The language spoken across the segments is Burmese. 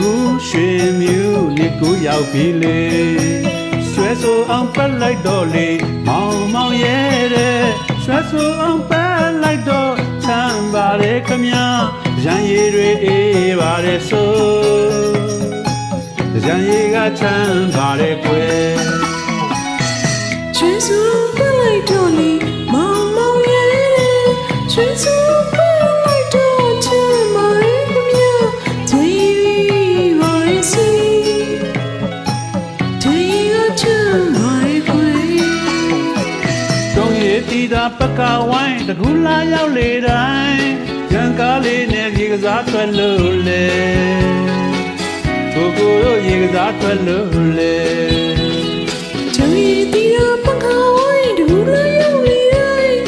တကူရွှေမြူနေကိုရောက်ပြီလေဆွဲဆိုအောင်ပတ်လိုက်တော့လေမောင်မောင်ရဲ့တဲ့ဆွဲဆိုအောင်ပတ်လိုက်တော့ချမ်းပါလေခမရန်ရည်တွေအေးပါလေဆိုရန်ရည်ကချမ်းပါလေကွယ် ရည်တီတာပကဝိုင်းတကူလာရောက်လေတိုင်းရန်ကားလေးနဲ့ရေကစားထွက်လို့လေကိုကိုတို့ရေကစားထွက်လို့လေချွေးတီရပကဝိုင်းဒူရရောက်လေတိုင်း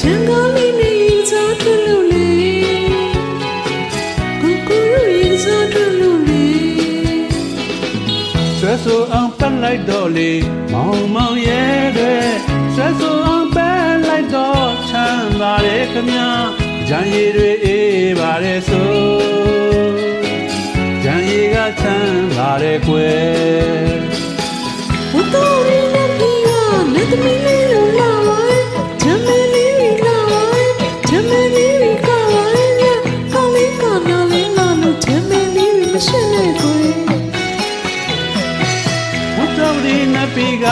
ချမ်းကားလေးနဲ့စားထွက်လို့လေကိုကိုရေစားထွက်လို့လေဆွဲဆိုအောင်ပတ်လိုက်တော့လေမောင်မောင်ရဲ့တဲ့ဆွဲဆိုအောင်ပတ် လိုက်တော့ချမ်းသာရဲ့ခမညာကြံရည်တွေအေးပါရဲ့ဆိုကြံရည်ကချမ်းသာရဲ့ကွယ်ဘုတော်ရင်းနဲ့ပြီးကလက်သမီးလေးလိုလာပါဂျမန်လေးတွေကပါဂျမန်လေးတွေကပါကောင်းလေးကနာလေးနာလို့ဂျမန်လေးတွေမရှင်းနဲ့ကွယ်ဘုတော်ရင်းနဲ့ပြီးက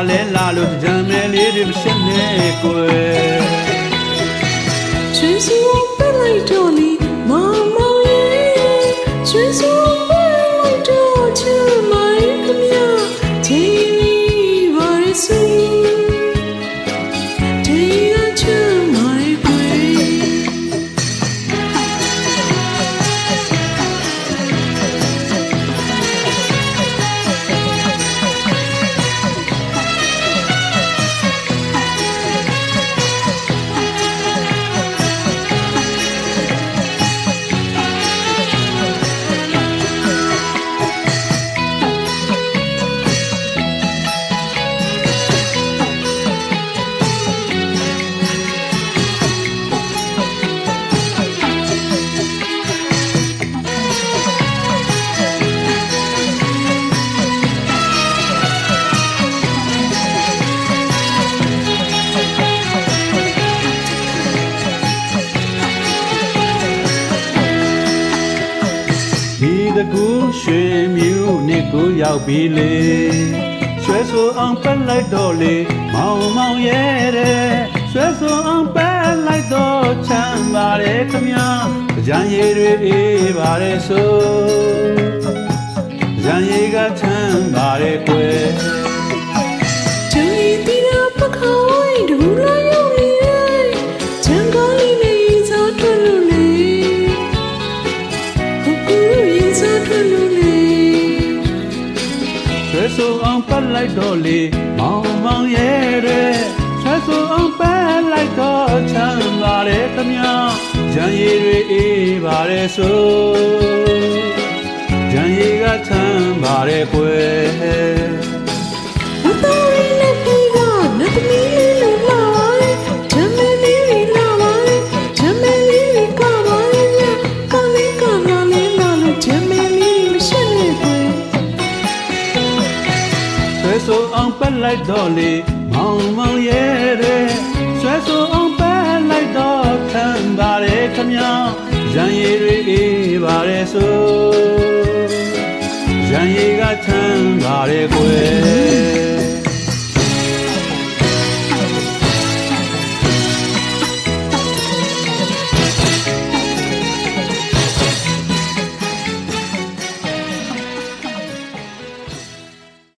လာလဲလာလို့ရမဲလေးတွေမရှင်းနေကွယ်全是 တကူရွှေမြူနေကိုရောက်ပြီလေဆွဲဆိုအောင်ပတ်လိုက်တော့လေမောင်မောင်ရဲ့တဲ့ဆွဲဆိုအောင်ပတ်လိုက်တော့ချမ်းပါလေခမကြံရည်တွေအေးပါလေဆို ဆွဲဆိုအောင်ပတ်လိုက်တော့လေမောင်မောင်ရဲ့တဲ့ဆွဲဆိုအောင်ပတ်လိုက်တော့ချမ်းပါလေခမကြံရည်တွေအေးပါလေဆိုကြံရည်ကချမ်းပါလေကွယ် လိုက်တော့လေမောင်မောင်ရဲ့တဲ့ဆွဲဆိုအောင်ပတ်လိုက်တော့ချမ်းပါလေခမရန်ရည်တွေအေးပါလေဆိုရန်ရည်ကချမ်းပါလေကွယ်